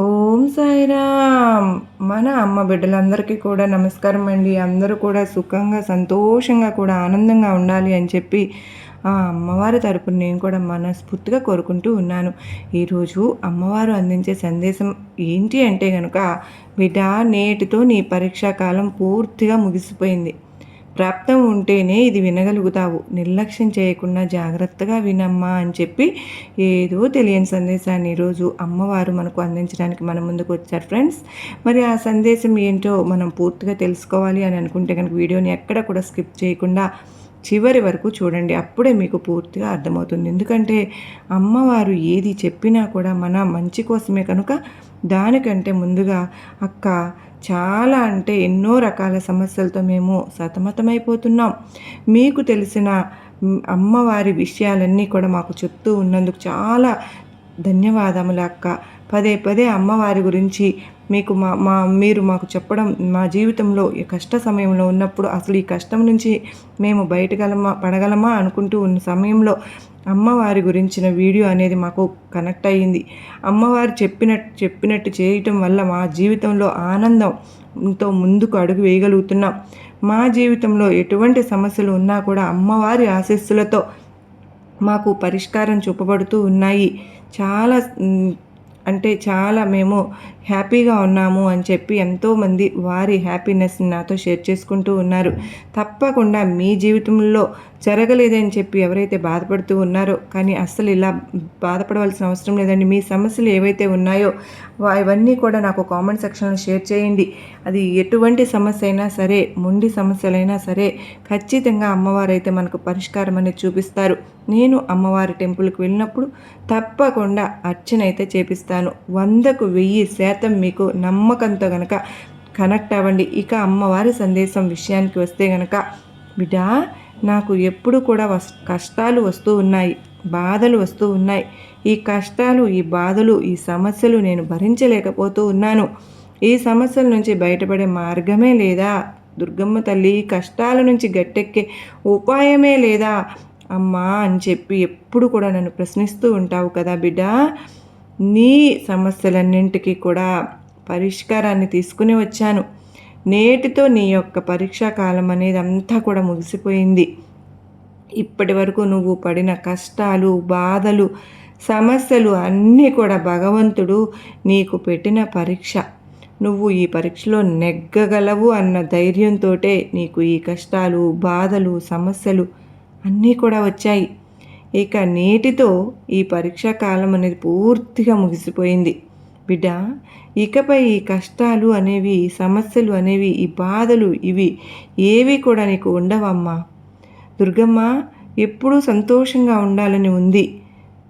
ఓం సాయిరామ్. మన అమ్మ బిడ్డలందరికీ కూడా నమస్కారం అండి. అందరూ కూడా సుఖంగా సంతోషంగా కూడా ఆనందంగా ఉండాలి అని చెప్పి ఆ అమ్మవారి తరపున నేను కూడా మనస్ఫూర్తిగా కోరుకుంటూ ఉన్నాను. ఈరోజు అమ్మవారు అందించే సందేశం ఏంటి అంటే కనుక బిడ్డ నేటితో నీ పరీక్షా కాలం పూర్తిగా ముగిసిపోయింది. ప్రాప్తం ఉంటేనే ఇది వినగలుగుతావు. నిర్లక్ష్యం చేయకుండా జాగ్రత్తగా వినమ్మా అని చెప్పి ఏదో తెలియని సందేశాన్ని ఈరోజు అమ్మవారు మనకు అందించడానికి మన ముందుకు వచ్చారు ఫ్రెండ్స్. మరి ఆ సందేశం ఏంటో మనం పూర్తిగా తెలుసుకోవాలి అని అనుకుంటే కనుక వీడియోని ఎక్కడ కూడా స్కిప్ చేయకుండా చివరి వరకు చూడండి. అప్పుడే మీకు పూర్తిగా అర్థమవుతుంది. ఎందుకంటే అమ్మవారు ఏది చెప్పినా కూడా మన మంచి కోసమే కనుక దానికంటే ముందుగా అక్క చాలా అంటే ఎన్నో రకాల సమస్యలతో మేము సతమతమైపోతున్నాం. మీకు తెలిసిన అమ్మవారి విషయాలన్నీ కూడా మాకు చెప్తూ ఉన్నందుకు చాలా ధన్యవాదములు అక్క. పదే పదే అమ్మవారి గురించి మీకు మా మా మీరు మాకు చెప్పడం మా జీవితంలో ఈ కష్ట సమయంలో ఉన్నప్పుడు అసలు ఈ కష్టం నుంచి మేము బయటగలమా పడగలమా అనుకుంటూ ఉన్న సమయంలో అమ్మవారి గురించిన వీడియో అనేది మాకు కనెక్ట్ అయ్యింది. అమ్మవారు చెప్పినట్టు చెప్పినట్టు చేయటం వల్ల మా జీవితంలో ఆనందంతో ముందుకు అడుగు వేయగలుగుతున్నాం. మా జీవితంలో ఎటువంటి సమస్యలు ఉన్నా కూడా అమ్మవారి ఆశీస్సులతో మాకు పరిష్కారం చూపబడుతూ ఉన్నాయి. చాలా అంటే చాలా మేము హ్యాపీగా ఉన్నాము అని చెప్పి ఎంతోమంది వారి హ్యాపీనెస్ని నాతో షేర్ చేసుకుంటూ ఉన్నారు. తప్పకుండా మీ జీవితంలో జరగలేదని చెప్పి ఎవరైతే బాధపడుతూ ఉన్నారో కానీ అస్సలు ఇలా బాధపడవలసిన అవసరం లేదండి. మీ సమస్యలు ఏవైతే ఉన్నాయో ఇవన్నీ కూడా నాకు కామెంట్ సెక్షన్లో షేర్ చేయండి. అది ఎటువంటి సమస్య అయినా సరే మొండి సమస్యలైనా సరే ఖచ్చితంగా అమ్మవారు అయితే మనకు పరిష్కారం అనేది చూపిస్తారు. నేను అమ్మవారి టెంపుల్కి వెళ్ళినప్పుడు తప్పకుండా అర్చన అయితే చేపిస్తాను. వందకు వెయ్యి శాతం మీకు నమ్మకంతో గనక కనెక్ట్ అవ్వండి. ఇక అమ్మవారి సందేశం విషయానికి వస్తే గనక బిడ్డా నాకు ఎప్పుడు కూడా వస్ కష్టాలు వస్తూ ఉన్నాయి బాధలు వస్తూ ఉన్నాయి. ఈ కష్టాలు ఈ బాధలు ఈ సమస్యలు నేను భరించలేకపోతూ ఉన్నాను. ఈ సమస్యల నుంచి బయటపడే మార్గమే లేదా? దుర్గమ్మ తల్లి కష్టాల నుంచి గట్టెక్కే ఉపాయమే లేదా? అమ్మా అని చెప్పి ఎప్పుడు కూడా నన్ను ప్రశ్నిస్తూ ఉంటావు కదా బిడ్డ. నీ సమస్యలన్నింటికి కూడా పరిష్కారాన్ని తీసుకుని వచ్చాను. నేటితో నీ యొక్క పరీక్షా కాలం అనేది అంతా కూడా ముగిసిపోయింది. ఇప్పటి వరకు నువ్వు పడిన కష్టాలు బాధలు సమస్యలు అన్నీ కూడా భగవంతుడు నీకు పెట్టిన పరీక్ష. నువ్వు ఈ పరీక్షలో నెగ్గగలవు అన్న ధైర్యంతో నీకు ఈ కష్టాలు బాధలు సమస్యలు అన్నీ కూడా వచ్చాయి. ఇక నేటితో ఈ పరీక్షా కాలం అనేది పూర్తిగా ముగిసిపోయింది. బిడ్డ ఇకపై ఈ కష్టాలు అనేవి సమస్యలు అనేవి ఈ బాధలు ఇవి ఏవి కూడా నీకు ఉండవమ్మా. దుర్గమ్మ ఎప్పుడూ సంతోషంగా ఉండాలని ఉంది.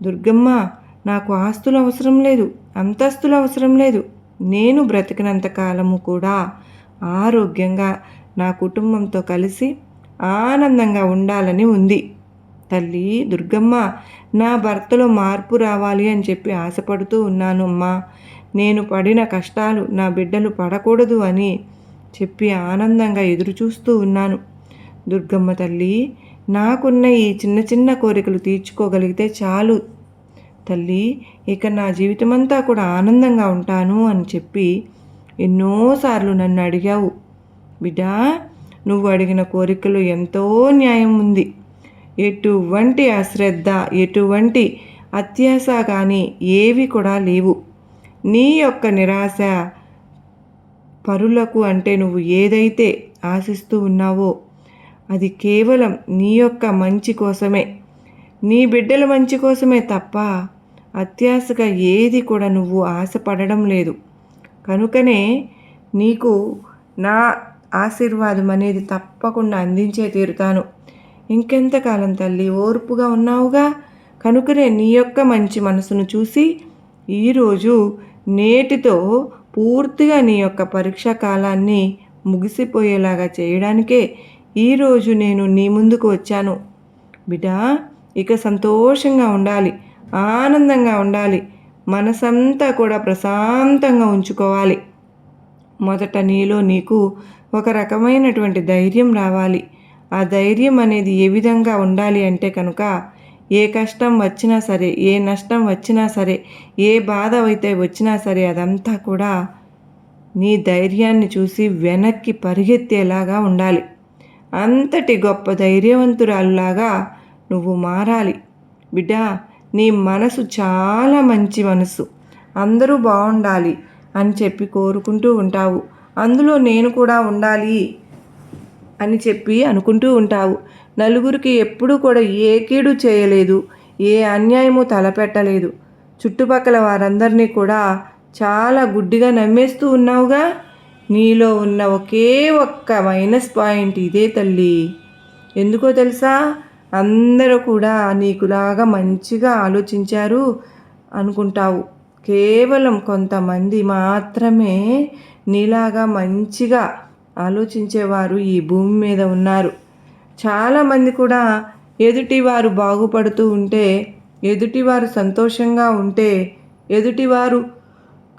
దుర్గమ్మ నాకు ఆస్తులు అవసరం లేదు అంతస్తులు అవసరం లేదు. నేను బ్రతికినంత కాలము కూడా ఆరోగ్యంగా నా కుటుంబంతో కలిసి ఆనందంగా ఉండాలని ఉంది. తల్లి దుర్గమ్మ నా భర్తలో మార్పు రావాలి అని చెప్పి ఆశపడుతూ ఉన్నాను అమ్మా. నేను పడిన కష్టాలు నా బిడ్డలు పడకూడదు అని చెప్పి ఆనందంగా ఎదురు చూస్తూ ఉన్నాను. దుర్గమ్మ తల్లి నాకున్న ఈ చిన్న చిన్న కోరికలు తీర్చుకోగలిగితే చాలు. తల్లి ఇక నా జీవితమంతా కూడా ఆనందంగా ఉంటాను అని చెప్పి ఎన్నోసార్లు నన్ను అడిగావు. బిడ్డా నువ్వు అడిగిన కోరికలు ఎంతో న్యాయం ఉంది. ఎటువంటి అశ్రద్ధ ఎటువంటి అత్యాస కానీ ఏవి కూడా లేవు. నీ యొక్క నిరాశ పరులకు అంటే నువ్వు ఏదైతే ఆశిస్తూ ఉన్నావో అది కేవలం నీ యొక్క మంచి కోసమే. నీ బిడ్డల మంచి కోసమే తప్ప అత్యాశగా ఏది కూడా నువ్వు ఆశపడడం లేదు. కనుకనే నీకు నా ఆశీర్వాదం అనేది తప్పకుండా అందించే తీరుతాను. ఇంకెంతకాలం తల్లి? ఓర్పుగా ఉన్నావుగా? కనుకనే నీ యొక్క మంచి మనసును చూసి ఈరోజు నేటితో పూర్తిగా నీ యొక్క పరీక్షా కాలాన్ని ముగిసిపోయేలాగా చేయడానికే ఈరోజు నేను నీ ముందుకు వచ్చాను. బిడ్డా ఇక సంతోషంగా ఉండాలి. ఆనందంగా ఉండాలి. మనసంతా కూడా ప్రశాంతంగా ఉంచుకోవాలి. మొదట నీలో నీకు ఒక రకమైనటువంటి ధైర్యం రావాలి. ఆ ధైర్యం అనేది ఏ విధంగా ఉండాలి అంటే కనుక ఏ కష్టం వచ్చినా సరే ఏ నష్టం వచ్చినా సరే ఏ బాధ అయితే వచ్చినా సరే అదంతా కూడా నీ ధైర్యాన్ని చూసి వెనక్కి పరిగెత్తేలాగా ఉండాలి. అంతటి గొప్ప ధైర్యవంతురాలులాగా నువ్వు మారాలి. బిడ్డ నీ మనసు చాలా మంచి మనసు. అందరూ బాగుండాలి అని చెప్పి కోరుకుంటూ ఉంటావు. అందులో నేను కూడా ఉండాలి. అని చెప్పి అనుకుంటూ ఉంటావు. నలుగురికి ఎప్పుడూ కూడా ఏ కీడు చేయలేదు ఏ అన్యాయము తలపెట్టలేదు. చుట్టుపక్కల వారందరినీ కూడా చాలా గుడ్డిగా నమ్మేస్తూ ఉన్నావుగా? నీలో ఉన్న ఒకే ఒక్క మైనస్ పాయింట్ ఇదే తల్లి. ఎందుకో తెలుసా? అందరూ కూడా నీకులాగా మంచిగా ఆలోచించారు అనుకుంటావు. కేవలం కొంతమంది మాత్రమే నీలాగా మంచిగా ఆలోచించేవారు ఈ భూమి మీద ఉన్నారు. చాలామంది కూడా ఎదుటివారు బాగుపడుతూ ఉంటే ఎదుటివారు సంతోషంగా ఉంటే ఎదుటివారు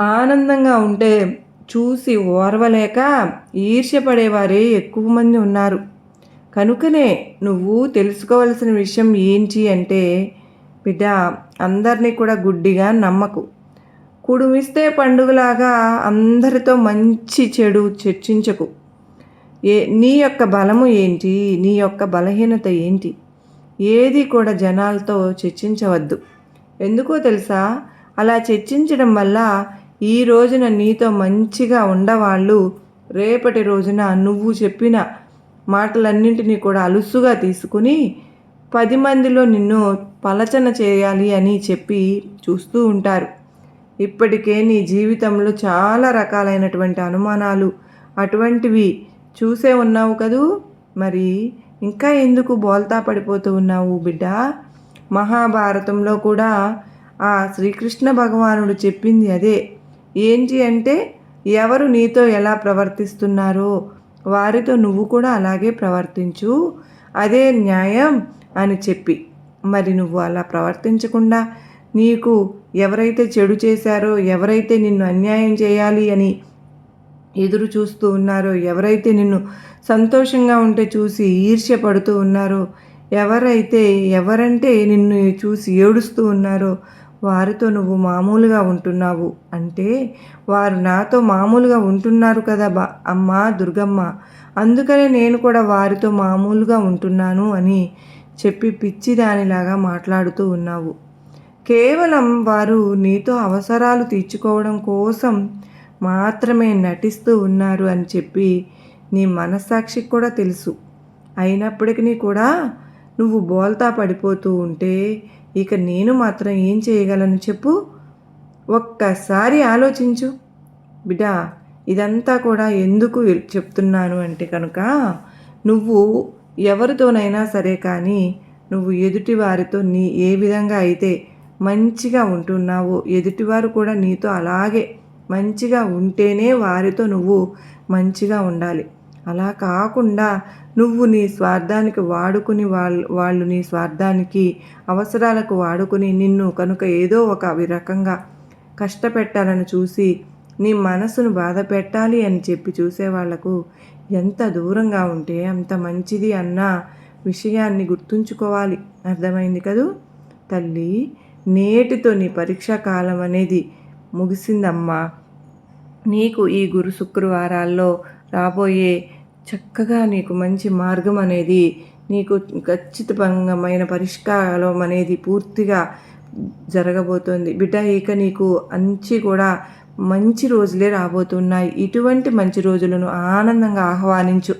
ఆనందంగా ఉంటే చూసి ఓర్వలేక ఈర్ష్యపడేవారే ఎక్కువ మంది ఉన్నారు. కనుకనే నువ్వు తెలుసుకోవలసిన విషయం ఏంటి అంటే బిడ్డ అందరినీ కూడా గుడ్డిగా నమ్మకు. కుడుమిస్తే పండుగలాగా అందరితో మంచి చెడు చర్చించకు. ఏ నీ యొక్క బలము ఏంటి? నీ యొక్క బలహీనత ఏంటి? ఏది కూడా జనాలతో చర్చించవద్దు. ఎందుకో తెలుసా? అలా చర్చించడం వల్ల ఈ రోజున నీతో మంచిగా ఉండవాళ్ళు రేపటి రోజున నువ్వు చెప్పిన మాటలన్నింటినీ కూడా అలుసుగా తీసుకుని పది మందిలో నిన్ను పలచన చేయాలి అని చెప్పి చూస్తూ ఉంటారు. ఇప్పటికే నీ జీవితంలో చాలా రకాలైనటువంటి అనుమానాలు అటువంటివి చూసే ఉన్నావు కదూ? మరి ఇంకా ఎందుకు బోల్తా పడిపోతూ ఉన్నావు బిడ్డ? మహాభారతంలో కూడా ఆ శ్రీకృష్ణ భగవానుడు చెప్పింది అదే. ఏంటి అంటే ఎవరు నీతో ఎలా ప్రవర్తిస్తున్నారో వారితో నువ్వు కూడా అలాగే ప్రవర్తించు. అదే న్యాయం అని చెప్పి. మరి నువ్వు అలా ప్రవర్తించకుండా నీకు ఎవరైతే చెడు చేశారో ఎవరైతే నిన్ను అన్యాయం చేయాలి అని ఎదురు చూస్తూ ఉన్నారో ఎవరైతే నిన్ను సంతోషంగా ఉంటే చూసి ఈర్ష్య పడుతూ ఉన్నారో ఎవరైతే ఎవరంటే నిన్ను చూసి ఏడుస్తూ ఉన్నారో వారితో నువ్వు మామూలుగా ఉంటున్నావు. అంటే వారు నాతో మామూలుగా ఉంటున్నారు కదా బా అమ్మ దుర్గమ్మ. అందుకనే నేను కూడా వారితో మామూలుగా ఉంటున్నాను అని చెప్పి పిచ్చిదానిలాగా మాట్లాడుతూ ఉన్నావు. కేవలం వారు నీతో అవసరాలు తీర్చుకోవడం కోసం మాత్రమే నటిస్తూ ఉన్నారు అని చెప్పి నీ మనస్సాక్షికి కూడా తెలుసు. అయినప్పటికీ కూడా నువ్వు బోల్తా పడిపోతూ ఉంటే ఇక నేను మాత్రం ఏం చేయగలను చెప్పు? ఒక్కసారి ఆలోచించు. బిడ్డ ఇదంతా కూడా ఎందుకు చెప్తున్నాను అంటే కనుక నువ్వు ఎవరితోనైనా సరే కానీ నువ్వు ఎదుటి వారితో నీ ఏ విధంగా అయితే మంచిగా ఉంటున్నావో ఎదుటివారు కూడా నీతో అలాగే మంచిగా ఉంటేనే వారితో నువ్వు మంచిగా ఉండాలి. అలా కాకుండా నువ్వు నీ స్వార్థానికి వాడుకుని వాళ్ళు వాళ్ళు నీ స్వార్థానికి అవసరాలకు వాడుకుని నిన్ను కనుక ఏదో ఒక రకంగా కష్టపెట్టాలని చూసి నీ మనసును బాధ పెట్టాలి అని చెప్పి చూసేవాళ్ళకు ఎంత దూరంగా ఉంటే అంత మంచిది అన్న విషయాన్ని గుర్తుంచుకోవాలి. అర్థమైంది కదూ? తల్లి నేటితో నీ పరీక్షా కాలం అనేది ముగిసిందమ్మా. నీకు ఈ గురు శుక్రవారాల్లో రాబోయే చక్కగా నీకు మంచి మార్గం అనేది నీకు ఖచ్చితమైన పరిష్కారం అనేది పూర్తిగా జరగబోతోంది. బిడ్డ ఇక నీకు అంచి కూడా మంచి రోజులే రాబోతున్నాయి. ఇటువంటి మంచి రోజులను ఆనందంగా ఆహ్వానించు.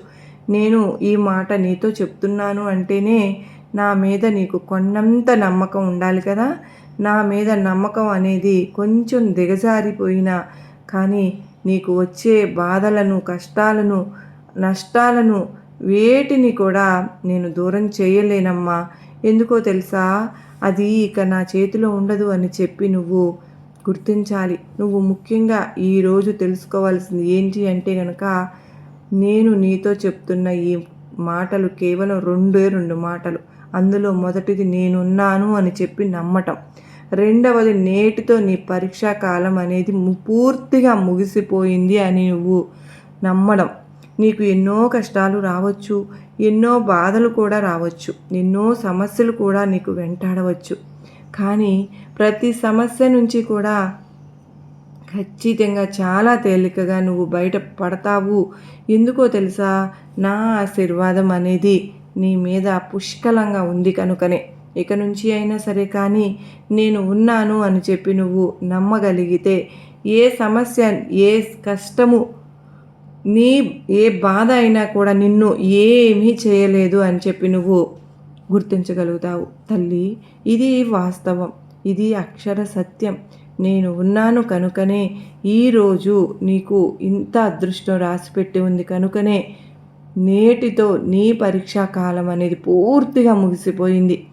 నేను ఈ మాట నీతో చెప్తున్నాను అంటేనే నా మీద నీకు కొన్నంత నమ్మకం ఉండాలి కదా? నా మీద నమ్మకం అనేది కొంచెం దిగజారిపోయినా కానీ నీకు వచ్చే బాధలను కష్టాలను నష్టాలను వేటిని కూడా నేను దూరం చేయలేనమ్మా. ఎందుకో తెలుసా? అది ఇక నా చేతిలో ఉండదు అని చెప్పి నువ్వు గుర్తించాలి. నువ్వు ముఖ్యంగా ఈరోజు తెలుసుకోవాల్సింది ఏంటి అంటే కనుక నేను నీతో చెప్తున్న ఈ మాటలు కేవలం రెండే రెండు మాటలు. అందులో మొదటిది నేనున్నాను అని చెప్పి నమ్మటం. రెండవది నేటితో నీ పరీక్షా కాలం అనేది పూర్తిగా ముగిసిపోయింది అని నువ్వు నమ్మడం. నీకు ఎన్నో కష్టాలు రావచ్చు ఎన్నో బాధలు కూడా రావచ్చు ఎన్నో సమస్యలు కూడా నీకు వెంటాడవచ్చు. కానీ ప్రతి సమస్య నుంచి కూడా ఖచ్చితంగా చాలా తేలికగా నువ్వు బయట పడతావు. ఎందుకో తెలుసా? నా ఆశీర్వాదం అనేది నీ మీద పుష్కలంగా ఉంది కనుకనే. ఇక నుంచి అయినా సరే కానీ నేను ఉన్నాను అని చెప్పి నువ్వు నమ్మగలిగితే ఏ సమస్య ఏ కష్టము నీ ఏ బాధ అయినా కూడా నిన్ను ఏమీ చేయలేదు అని చెప్పి నువ్వు గుర్తించగలుగుతావు. తల్లి ఇది వాస్తవం. ఇది అక్షర సత్యం. నేను ఉన్నాను కనుకనే ఈరోజు నీకు ఇంత అదృష్టం రాసిపెట్టి ఉంది కనుకనే నేటితో నీ పరీక్షా కాలం అనేది పూర్తిగా ముగిసిపోయింది.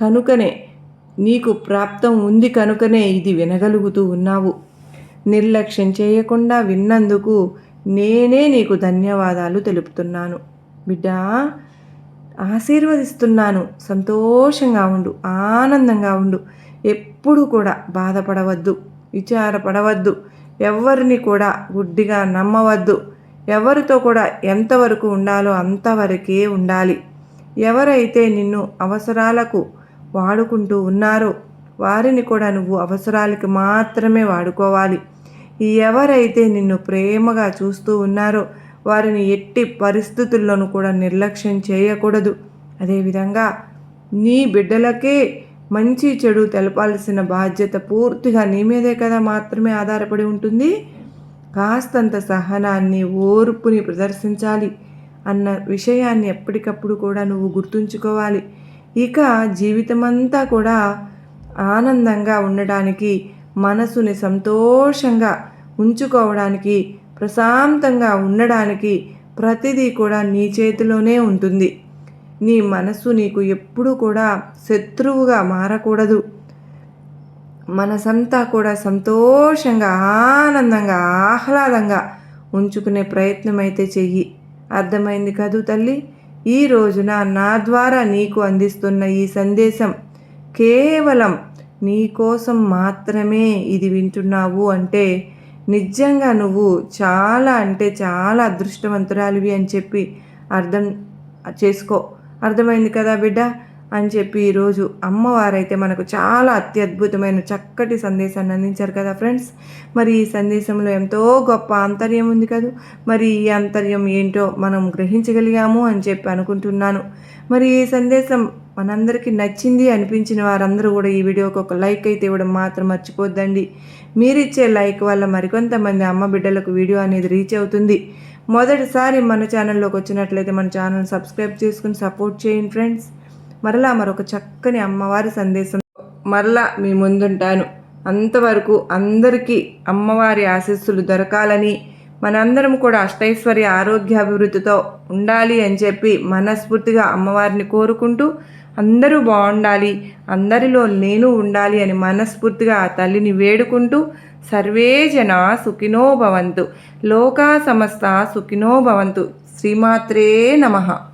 కనుకనే నీకు ప్రాప్తం ఉంది కనుకనే ఇది వినగలుగుతూ ఉన్నావు. నిర్లక్ష్యం చేయకుండా విన్నందుకు నేనే నీకు ధన్యవాదాలు తెలుపుతున్నాను. బిడ్డా ఆశీర్వదిస్తున్నాను. సంతోషంగా ఉండు ఆనందంగా ఉండు. ఎప్పుడు కూడా బాధపడవద్దు విచారపడవద్దు. ఎవరిని కూడా గుడ్డిగా నమ్మవద్దు. ఎవరితో కూడా ఎంతవరకు ఉండాలో అంతవరకే ఉండాలి. ఎవరైతే నిన్ను అవసరాలకు వాడుకుంటూ ఉన్నారో వారిని కూడా నువ్వు అవసరాలకి మాత్రమే వాడుకోవాలి. ఎవరైతే నిన్ను ప్రేమగా చూస్తూ ఉన్నారో వారిని ఎట్టి పరిస్థితుల్లోనూ కూడా నిర్లక్ష్యం చేయకూడదు. అదేవిధంగా నీ బిడ్డలకే మంచి చెడు తెలపాల్సిన బాధ్యత పూర్తిగా నీ మీదే కదా మాత్రమే ఆధారపడి ఉంటుంది. కాస్తంత సహనాన్ని ఓర్పుని ప్రదర్శించాలి అన్న విషయాన్ని ఎప్పటికప్పుడు కూడా నువ్వు గుర్తుంచుకోవాలి. ఇక జీవితమంతా కూడా ఆనందంగా ఉండడానికి మనసుని సంతోషంగా ఉంచుకోవడానికి ప్రశాంతంగా ఉండడానికి ప్రతిదీ కూడా నీ చేతిలోనే ఉంటుంది. నీ మనసు నీకు ఎప్పుడూ కూడా శత్రువుగా మారకూడదు. మనసంతా కూడా సంతోషంగా ఆనందంగా ఆహ్లాదంగా ఉంచుకునే ప్రయత్నం అయితే చెయ్యి. అర్థమైంది కదూ తల్లి? ఈ రోజున నా ద్వారా నీకు అందిస్తున్న ఈ సందేశం కేవలం నీ కోసం మాత్రమే ఇది వింటున్నావు అంటే నిజంగా నువ్వు చాలా అంటే చాలా అదృష్టవంతురాలివి అని చెప్పి అర్థం చేసుకో. అర్థమైంది కదా బిడ్డ? అని చెప్పి ఈరోజు అమ్మవారైతే మనకు చాలా అత్యద్భుతమైన చక్కటి సందేశాన్ని అందించారు కదా ఫ్రెండ్స్. మరి ఈ సందేశంలో ఎంతో గొప్ప ఆంతర్యం ఉంది కదా. మరి ఈ ఆంతర్యం ఏంటో మనం గ్రహించగలిగాము అని చెప్పి అనుకుంటున్నాను. మరి ఈ సందేశం మనందరికీ నచ్చింది అనిపించిన వారందరూ కూడా ఈ వీడియోకి ఒక లైక్ అయితే ఇవ్వడం మాత్రం మర్చిపోద్దండి. మీరిచ్చే లైక్ వల్ల మరికొంతమంది అమ్మ బిడ్డలకు వీడియో అనేది రీచ్ అవుతుంది. మొదటిసారి మన ఛానల్లోకి వచ్చినట్లయితే మన ఛానల్ సబ్స్క్రైబ్ చేసుకుని సపోర్ట్ చేయండి ఫ్రెండ్స్. మరలా మరొక చక్కని అమ్మవారి సందేశం. మరలా మీ ముందుంటాను. అంతవరకు అందరికీ అమ్మవారి ఆశీస్సులు దొరకాలని మనందరం కూడా అష్టైశ్వర్య ఆరోగ్యాభివృద్ధితో ఉండాలి అని చెప్పి మనస్ఫూర్తిగా అమ్మవారిని కోరుకుంటూ అందరూ బాగుండాలి అందరిలో నేను ఉండాలి అని మనస్ఫూర్తిగా ఆ తల్లిని వేడుకుంటూ సర్వే జన సుఖినో భవంతు. లోకా సమస్త సుఖినో భవంతు. శ్రీమాత్రే నమః.